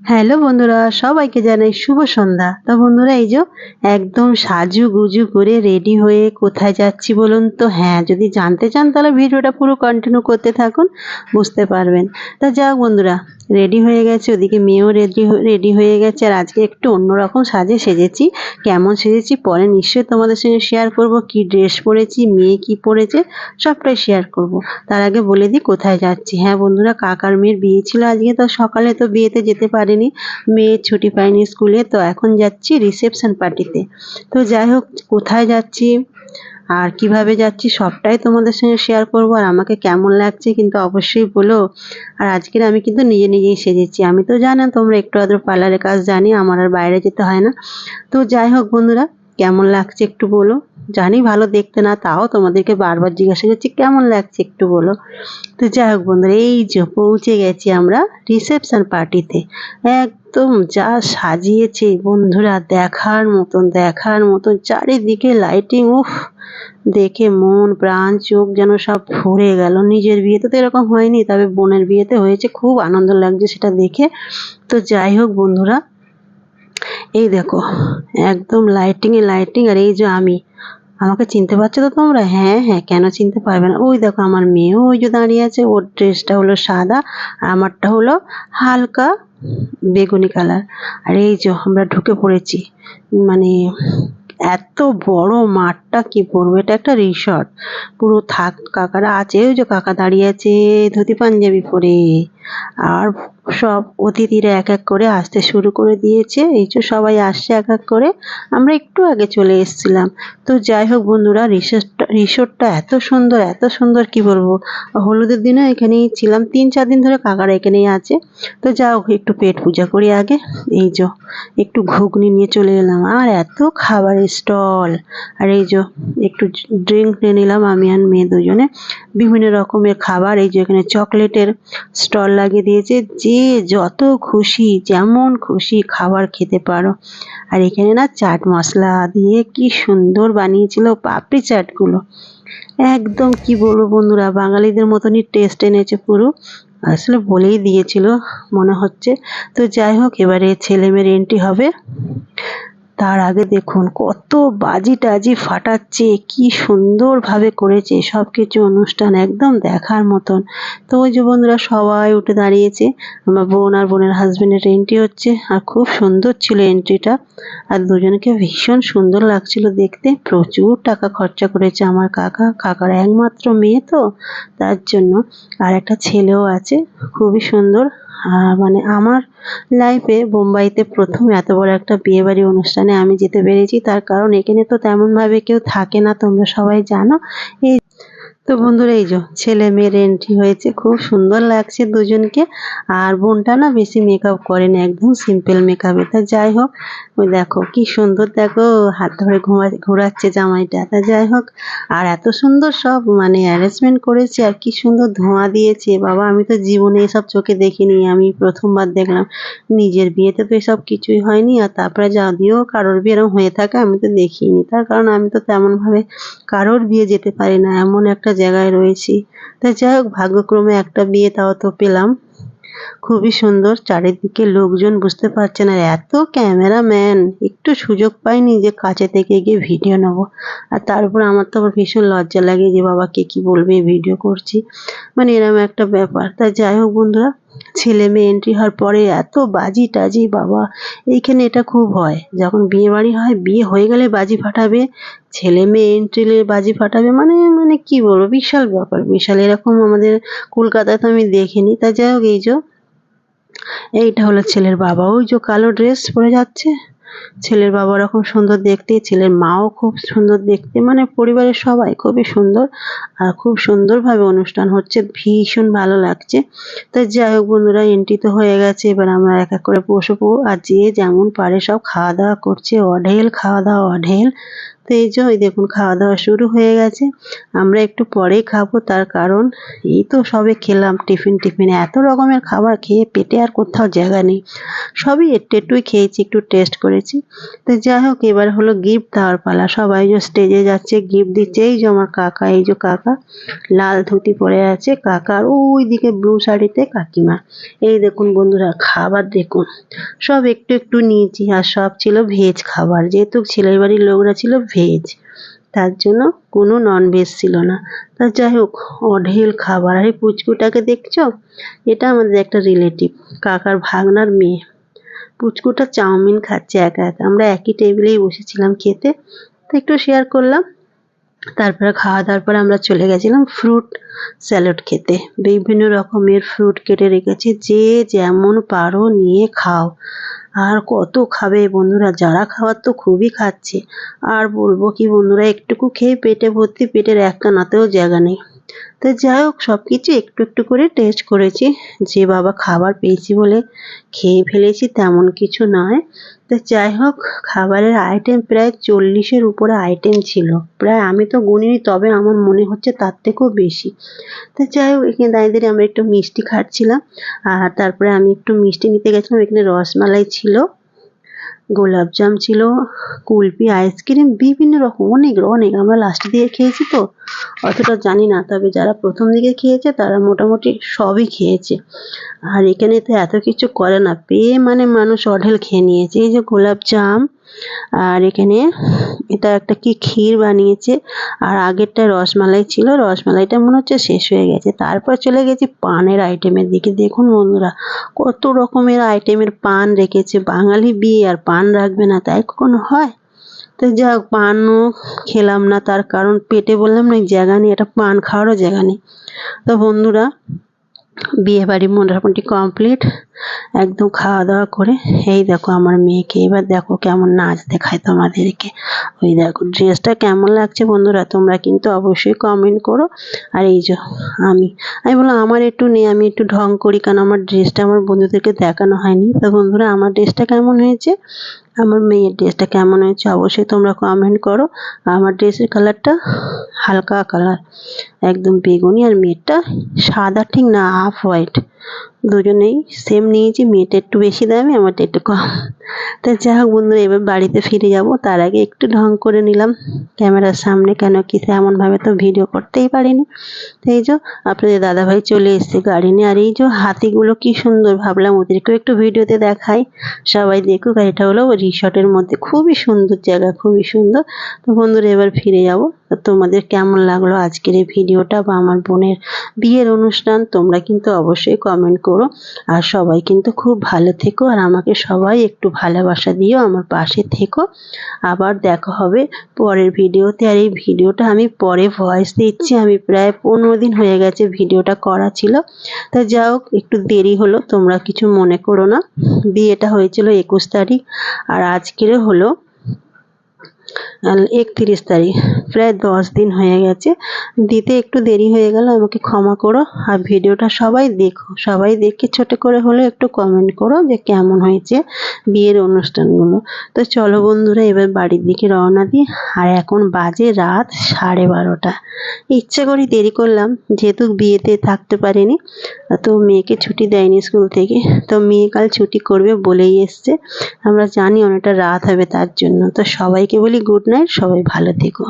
Hello বন্ধুরা, সবাইকে জানাই শুভ সন্ধ্যা। তো বন্ধুরা, এই যে একদম সাজু গুজু করে রেডি হয়ে কোথায় যাচ্ছি বলুন তো? হ্যাঁ যদি জানতে চান তাহলে ভিডিওটা পুরো কন্টিনিউ করতে থাকুন, বুঝতে পারবেন। তা যাক বন্ধুরা রেডি হয়ে গেছে, ওদিকে মেয়েও রেডি রেডি হয়ে গেছে। আর আজকে একটু অন্যরকম সাজে সেজেছি। কেমন সেজেছি পরে নিশ্চয়ই তোমাদের সঙ্গে শেয়ার করব। কি ড্রেস পরেছি, মেয়ে কি পরেছে, সবটাই শেয়ার করব। তার আগে বলে দিই কোথায় যাচ্ছি। হ্যাঁ বন্ধুরা, কাকার মেয়ের বিয়ে ছিল আজকে, তো সকালে তো বিয়েতে যেতে পারিনি। মেয়ের ছুটি পাইনি স্কুলে, তো এখন যাচ্ছি রিসেপশন পার্টিতে তো যাই হোক, কোথায় যাচ্ছি? আর কীভাবে যাচ্ছি সবটাই তোমাদের সঙ্গে শেয়ার করব আর আমাকে কেমন লাগছে কিন্তু অবশ্যই বলো। আর আজকের আমি কিন্তু নিজে নিজেই সেজেছি। আমি তো জানা তোমরা একটু আদর পার্লারের কাজ জানি, আমার আর বাইরে যেতে হয় না। তো যাই হোক বন্ধুরা, কেমন লাগছে একটু বলো। জানি ভালো দেখতে না, তাও তোমাদেরকে বারবার জিজ্ঞাসা করছি, কেমন লাগছে একটু বলো। তো যাই হোক বন্ধুরা, এই যে পৌঁছে গেছি আমরা রিসেপশন পার্টিতে একদম যা সাজিয়েছে বন্ধুরা, দেখার মতন দেখার মতন, চারিদিকে লাইটিং উফ, দেখে মন, প্রাণ, চোখ যেন সব ভরে গেল। নিজের বিয়েতে তো এরকম হয়নি, তবে বোনের বিয়েতে হয়েছে, খুব আনন্দ লাগছে সেটা দেখে। তো যাই হোক বন্ধুরা, এই দেখো, একদম লাইটিং এ লাইটিং আর এই যে আমি আমাকে চিনতে পারছ তো তোমরা? হ্যাঁ হ্যাঁ কেন চিনতে পারবে না? ওই দেখো, আমার মেয়েও ওই যে দাঁড়িয়ে আছে, ওর ড্রেসটা হলো সাদা আর আমারটা হলো হালকা বেগুনি কালার। আর এই যে আমরা ঢুকে পড়েছি মানে এত বড় মাঠটা কি বলব, এটা একটা রিসর্ট পুরো থাক, কাকারা আছে, ওই যে কাকা দাঁড়িয়ে আছে ধুতি পাঞ্জাবি পরে। আর সব অতিথিরা এক এক করে আসতে শুরু করে দিয়েছে। এই যে সবাই আসছে এক এক করে। আমরা একটু আগে চলে এসেছিলাম। তো যাই হোক বন্ধুরা, রিসোর্টটা রিসোর্টটা এত সুন্দর এত সুন্দর কি বলব? হলুদের দিনে এখানেই ছিলাম। তিন, চার দিন ধরে কাকারা এখানেই আছে। তো যা হোক, একটু পেট পূজা করি আগে। এই যে একটু ঘুগনি নিয়ে চলে এলাম। আর এত খাবারের স্টল। আর এই যে একটু ড্রিঙ্ক নিয়ে নিলাম, আমি আর মেয়ে দুজনে। বিভিন্ন রকমের খাবার। এই যে এখানে চকলেটের স্টল লাগিয়ে দিয়েছে। যে যত খুশি, যেমন খুশি খাবার খেতে পারো। আর এখানে না চাট মশলা দিয়ে কি সুন্দর বানিয়েছিল পাপড়ি চাটগুলো। একদম কি বলব বন্ধুরা, বাঙালিদের মতনই টেস্ট এনেছে পুরো। আসলে বলেই দিয়েছিল, মনে হচ্ছে। তো যাই হোক, এবারে ছেলে মেয়ের এন্ট্রি হবে। তার আগে দেখুন, কত বাজি টাজি ফাটাচ্ছে, কি সুন্দরভাবে করেছে সব কিছু অনুষ্ঠান একদম দেখার মতন। তো ওই যে বন্ধুরা সবাই উঠে দাঁড়িয়েছে, আমার বোন আর বোনের হাজবেন্ডের এন্ট্রি হচ্ছে, আর খুব সুন্দর ছিল এন্ট্রিটা আর দুজনকে ভীষণ সুন্দর লাগছিল দেখতে, প্রচুর টাকা খরচা করেছে আমার কাকা, কাকার একমাত্র মেয়ে তো, তার জন্য। আর একটা ছেলেও আছে, খুবই সুন্দর। মানে আমার লাইফে বোম্বাইতে প্রথম এত বড় একটা বিয়েবাড়ি অনুষ্ঠানে আমি যেতে পেরেছি। তার কারণ এখানে তো তেমনভাবে কেউ থাকে না, তোমরা সবাই জানো। এই তো বন্ধুরা, এই যে ছেলে মেয়ের এন্ট্রি হয়েছে, খুব সুন্দর লাগছে দুজনকে। আর বোনটা না বেশি মেকআপ করে না, একদম সিম্পল মেকআপে তা যাই হোক দেখো কি সুন্দর, দেখো হাত ধরে ঘুমা, ঘোরাচ্ছে জামাইটা। তা যাই হোক, আর এত সুন্দর সব মানে অ্যারেঞ্জমেন্ট করেছে, আর কি সুন্দর ধোঁয়া দিয়েছে। বাবা, আমি তো জীবনে এসব চোখে দেখিনি, আমি প্রথমবার দেখলাম। নিজের বিয়েতে তো এসব কিছুই হয়নি, আর তারপরে যদিও কারোর বিয়ে এরকম হয়ে থাকে, আমি তো দেখিনি। তার কারণ আমি তো তেমনভাবে কারোর বিয়ে যেতে পারি না, এমন একটা জায়গায় রয়েছি। তা যাই হোক, ভাগ্যক্রমে একটা বিয়ে তাও তো পেলাম। খুবই সুন্দর, চারিদিকে লোকজন বুঝতে পারছে না, এত ক্যামেরাম্যান, একটু সুযোগ পাইনি যে কাছে থেকে গিয়ে ভিডিও নেব। আর তারপর আমার তো আবার ভীষণ লজ্জা লাগে যে বাবা কে কি বলবে ভিডিও করছি। মানে এরম একটা ব্যাপার। তা যাই হোক বন্ধুরা ছেলে মেয়ে এন্ট্রি হওয়ার পরে এত বাজি টাজি, বাবা। এইখানে এটা খুব হয়। যখন বিয়ে বাড়ি হয়, বিয়ে হয়ে গেলে বাজি ফাটাবে, ছেলে মেয়ে এন্ট্রিলে বাজি ফাটাবে মানে মানে কি বলব? বিশাল ব্যাপার, বিশাল। এরকম আমাদের কলকাতায় তো আমি দেখিনি। তা যাই হোক, এই যে, এইটা হলো ছেলের বাবা। ওই যে কালো ড্রেস পরে যাচ্ছে। ছেলের বাবা খুব সুন্দর দেখতে, ছেলের মাও খুব সুন্দর দেখতে। মানে পরিবারের সবাই খুবই সুন্দর আর খুব সুন্দরভাবে অনুষ্ঠান হচ্ছে, ভীষণ ভালো লাগছে। তো যাই হোক বন্ধুরা, এন্ট্রি তো হয়ে গেছে, এবার আমরা এক এক করে বসবো। আর যে যেমন পারে সব খাওয়া দাওয়া করছে, অঢেল, খাওয়া দাওয়া অঢেল। তো এই যে ওই দেখুন খাওয়া দাওয়া শুরু হয়ে গেছে। আমরা একটু পরেই খাব, তার কারণ এই তো সবে খেলাম টিফিন টিফিনে। এত রকমের খাবার খেয়ে পেটে আর কোথাও জায়গা নেই। সবই একটু একটুই খেয়েছি, একটু টেস্ট করেছি। তো যাই হোক, এবার হলো গিফট দেওয়ার পালা। সবাই যে স্টেজে যাচ্ছে, গিফট দিচ্ছে। এই যে আমার কাকা, এই যে কাকা, লাল ধুতি পরে আছে। কাকার ওই দিকে ব্লু শাড়িতে কাকিমা। এই দেখুন বন্ধুরা, খাবার দেখুন। সব একটু একটু নিয়েছি, আর সব ছিল ভেজ খাবার। যেহেতু ছেলের বাড়ির লোকরা ছিল ভেজ তার জন্য কোনো নন ভেজ ছিল না। তা যাই হোক, অঢেল খাবার। আরে পুচকুটাকে দেখছ? এটা আমাদের একটা রিলেটিভ কাকার ভাগনার মেয়ে। পুচকুটা চাউমিন খাচ্ছে একা একা। আমরা একই টেবিলেই বসেছিলাম খেতে। তো একটু শেয়ার করলাম। তারপরে খাওয়া দাওয়ার পরে আমরা চলে গেছিলাম ফ্রুট স্যালাড খেতে। বিভিন্ন রকমের ফ্রুট কেটে রেখেছি। যে যেমন পারো নিয়ে খাও। আর কত খাবে বন্ধুরা? যারা খাওয়ার তো খুবই খাচ্ছে। আর বলব কি বন্ধুরা, একটুকু খেয়ে পেটে ভর্তি, পেটের এক কানাতেও জায়গা নেই। তো যাই হোক সব কিছু একটু একটু করে টেস্ট করেছি। যে বাবা খাবার পেয়েছি বলে খেয়ে ফেলেছি তেমন কিছু নয়। তো যাই হোক, খাবারের আইটেম প্রায় চল্লিশের উপরে আইটেম ছিল। প্রায় আমি তো গুনিনি, তবে আমার মনে হচ্ছে তার থেকেও বেশি। তো যাই হোক, এখানে দাঁড়িয়ে দাঁড়িয়ে আমরা একটু মিষ্টি খাচ্ছিলাম। আর তারপরে আমি একটু মিষ্টি নিতে গেছিলাম, এখানে রসমালাই ছিল। গোলাপজাম ছিল, কুলপি, আইসক্রিম, বিভিন্ন রকম, অনেক অনেক। আমরা লাস্ট দিয়ে খেয়েছি তো অতটা জানি না, তবে যারা প্রথম দিকে খেয়েছে, তারা মোটামুটি সবই খেয়েছে। আর এখানে তো এত কিছু করে না, পেয়ে মানে মানুষ অঢেল খেয়ে নিয়েছে। এই যে গোলাপজাম আর এখানে এটা একটা কি ক্ষীর বানিয়েছে, আর আগেরটা রসমালাই ছিল, রসমালাইটা মনে হচ্ছে শেষ হয়ে গেছে। তারপর চলে গেছি পানের আইটেমের দিকে। দেখুন বন্ধুরা, কত রকমের আইটেমের পান রেখেছে। বাঙালি বিয়ে আর পান রাখবে না, তাই কখনো হয়? তো যাক, পানও খেলাম না, তার কারণ পেটে বললাম না, জায়গা নেই এটা পান খাওয়ারও জায়গা নেই। তো বন্ধুরা বিয়ে বাড়ি মোটামুটি কমপ্লিট। একদম খাওয়া দাওয়া করে, এই দেখো আমার মেয়েকে। এবার দেখো কেমন নাচ দেখায় তোমাদেরকে। ওই দেখো ড্রেসটা কেমন লাগছে বন্ধুরা? তোমরা কিন্তু অবশ্যই কমেন্ট করো। আর এই যে আমি আমি বললাম, আমার একটু নেই আমি একটু ঢং করি, কারণ আমার ড্রেসটা আমার বন্ধুদেরকে দেখানো হয়নি। তো বন্ধুরা, আমার ড্রেসটা কেমন হয়েছে? আমার মেয়ের ড্রেসটা কেমন হয়েছে? অবশ্যই তোমরা কমেন্ট করো। আমার ড্রেসের কালারটা হালকা কালার একদম বেগুনি, আর মেয়েরটা সাদা, ঠিক না হাফ হোয়াইট দুজনেই সেম নিয়েছি মেয়েটা একটু বেশি দামি, আমারটা একটু কম। তো যাই হোক বন্ধুরা, এবার বাড়িতে ফিরে যাব। তার আগে একটু ঢং করে নিলাম। ক্যামেরার সামনে কেন কি এমনভাবে তো ভিডিও করতেই পারিনি। এই যে আপনাদের দাদাভাই চলে এসছে গাড়ি নিয়ে। আর এই যে হাতিগুলো কি সুন্দর ভাবলাম, ওদেরকেও একটু ভিডিওতে দেখাই। সবাই দেখুক, আর এটা হলো রিসর্টের মধ্যে। খুবই সুন্দর জায়গা, খুবই সুন্দর। তো বন্ধুরা, এবার ফিরে যাব। তোমাদের কেমন লাগল আজকের এই ভিডিওটা বা আমার বোনের বিয়ের অনুষ্ঠান, তোমরা কিন্তু অবশ্যই কমেন্ট করো। আর সবাই কিন্তু খুব ভালো থেকো আর আমাকে সবাই একটু ভালোবাসা দিও আমার পাশে থেকো। আবার দেখা হবে পরের ভিডিওতে আর এই ভিডিওটা আমি পরে ভয়েস দিচ্ছি। আমি প্রায় পনেরো দিন হয়ে গেছে ভিডিওটা করা ছিল। তা যা হোক, একটু দেরি হলো, তোমরা কিছু মনে করো না। বিয়েটা হয়েছিল একুশ তারিখ। আর আজকের হলো একত্রিশ তারিখ। প্রায় দশ দিন হয়ে গেছে। দিতে একটু দেরি হয়ে গেল, আমাকে ক্ষমা করো। আর ভিডিওটা সবাই দেখো। সবাই দেখে ছোট করে হলে একটু কমেন্ট করো যে কেমন হয়েছে বিয়ের অনুষ্ঠানগুলো। তো চলো বন্ধুরা, এবার বাড়ির দিকে রওনা দিই। আর এখন বাজে রাত সাড়ে বারোটা। ইচ্ছে করি দেরি করলাম, যেহেতু বিয়েতে থাকতে পারেনি। তো মেয়েকে ছুটি দেয়নি স্কুল থেকে। তো মেয়ে কাল ছুটি করবে বলেই এসছে। আমরা জানি অনেকটা রাত হবে তার জন্য। তো সবাইকে বলি গুড নাইট সবাই ভালো থেকো।